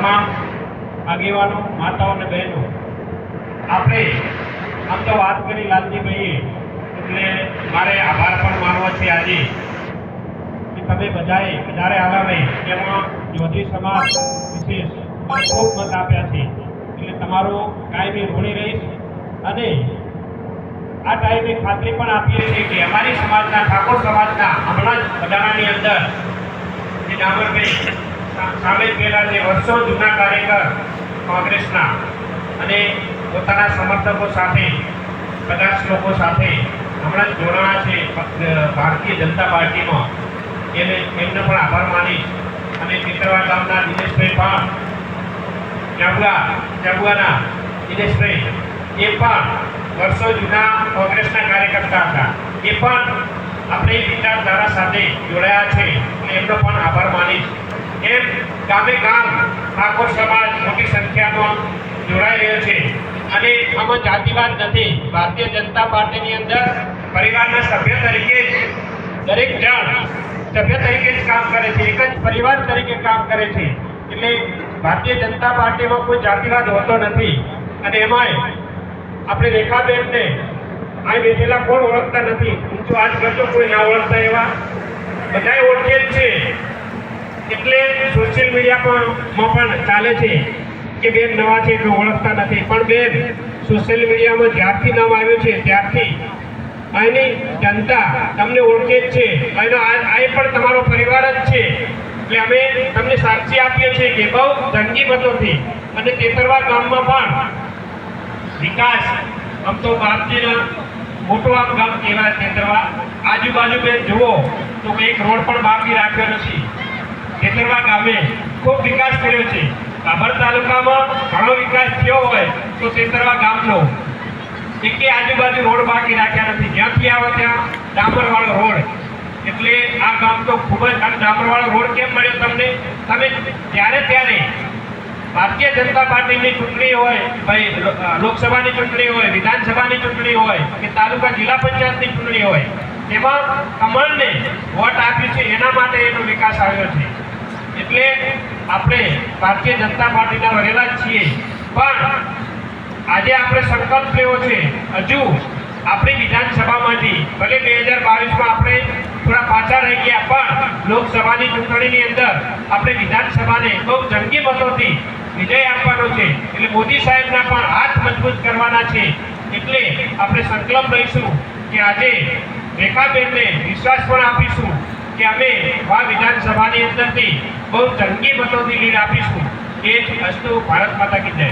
તમામ આગેવાનો, માતાઓ અને બહેનો, આપણે આમ તો વાત કરી લાલજીભાઈએ, એટલે મારે આભાર પણ માનવો છે આજે કે તમે બધાએ વધારે આવ્યા નહીં એમાં જ્યોતિ સમાજ વિશેષ ખૂબ મત આપ્યા છે. એટલે તમારો કાયમી ઋણી રહીશ અને આ ટાઈમે ખાતરી પણ આપીએ છીએ કે અમારી સમાજના ઠાકોર સમાજના હમણાં જ વધારાની અંદર જે ડામરભાઈ સા- સામે પેલા જે વર્ષો જૂના કાર્યકર કોંગ્રેસના અને પોતાના સમર્થકો સાથે, કદાચ લોકો સાથે હમણાં જ જોડાણા છે, ભારતીય જનતા પાર્ટીમાં. એને એમને પણ આભાર માનીશ. અને ચિત્રવા ગામના દિનેશભાઈ પણ જાબુઆ, જાબુઆના દિનેશભાઈ, એ પણ વર્ષો જૂના કોંગ્રેસના કાર્યકર્તા હતા. એ પણ આપણી વિચારધારા સાથે જોડાયા છે. એમનો પણ આભાર ગામે ગામ ઠાકોર સમાજ મોટી સંખ્યામાં જોડાઈ રહ્યો છે. અને આમાં જાતિવાદ નથી. ભારતીય જનતા પાર્ટીની અંદર પરિવારના સભ્ય તરીકે દરેક જણ સભ્ય તરીકે જ કામ કરે છે. એક જ પરિવાર તરીકે કામ કરે છે. એટલે ભારતીય જનતા પાર્ટીમાં કોઈ જાતિવાદ હોતો નથી. અને એમાંય આપણે રેખાબેનને અહીં બેઠેલા કોણ ઓળખતા નથી? ઊંચો આજ કરતો કોઈ ના ઓળખતા એવા. બધાય ઓળખે સોશિયલ મીડિયામાં પણ ચાલે છે. કે બેન નવા છે એટલે ઓળખતા નથી. પણ બેન સોશિયલ મીડિયામાં જ્યારથી નામ આવ્યું છે, ત્યારથી અહીંની જનતા તમને ઓળખે જ છે. અહીંનો આ પણ તમારો પરિવાર જ છે. એટલે અમે તમને સાક્ષી આપીએ છીએ કે બહુ જંગી મતોથી અને કેતરવા ગામમાં પણ વિકાસ આમ તો બાપજીના મોટો આમ ગામ કહેવાય કેતરવા. આજુબાજુ બેન જુઓ તો એક રોડ પણ બાકી રાખ્યો નથી. ખેતરવા ગામે ખૂબ વિકાસ કર્યો છે. કાબર તાલુકામાં ઘણો વિકાસ થયો હોય તો ખેતરવા ગામનો. એકે આજુબાજુ રોડ બાકી રાખ્યા નથી. જ્યાંથી આવે ત્યાં ડામરવાળો રોડ. એટલે આ ગામ તો ખૂબ જ અને ડામરવાળો રોડ કેમ મળ્યો તમને? તમે ત્યારે ત્યારે ભારતીય જનતા પાર્ટીની ચૂંટણી હોય, ભાઈ લોકસભાની ચૂંટણી હોય, વિધાનસભાની ચૂંટણી હોય કે તાલુકા જિલ્લા પંચાયતની ચૂંટણી હોય, તેમાં કમળને વોટ આપ્યું છે. એના માટે એનો વિકાસ આવ્યો છે. એટલે આપણે ભારતીય જનતા પાર્ટીના વરેલા જ છીએ. પણ આજે આપણે સંકલ્પ લેવો છે. હજુ આપણી વિધાનસભામાંથી, ભલે બે હજાર બાવીસમાં આપણે થોડા પાછા રહી ગયા, પણ લોકસભાની ચૂંટણીની અંદર આપણે વિધાનસભાને બહુ જંગી મતોથી વિજય આપવાનો છે. એટલે મોદી સાહેબના પણ હાથ મજબૂત કરવાના છે. એટલે આપણે સંકલ્પ લઈશું કે આજે રેખાબેનને વિશ્વાસ પણ આપીશું. કે અમે આ વિધાનસભાની અંદરથી બહુ તંગી મતોથી લીડ આપીશું. એ જ અસ્તુ ભારત માતા કી જય.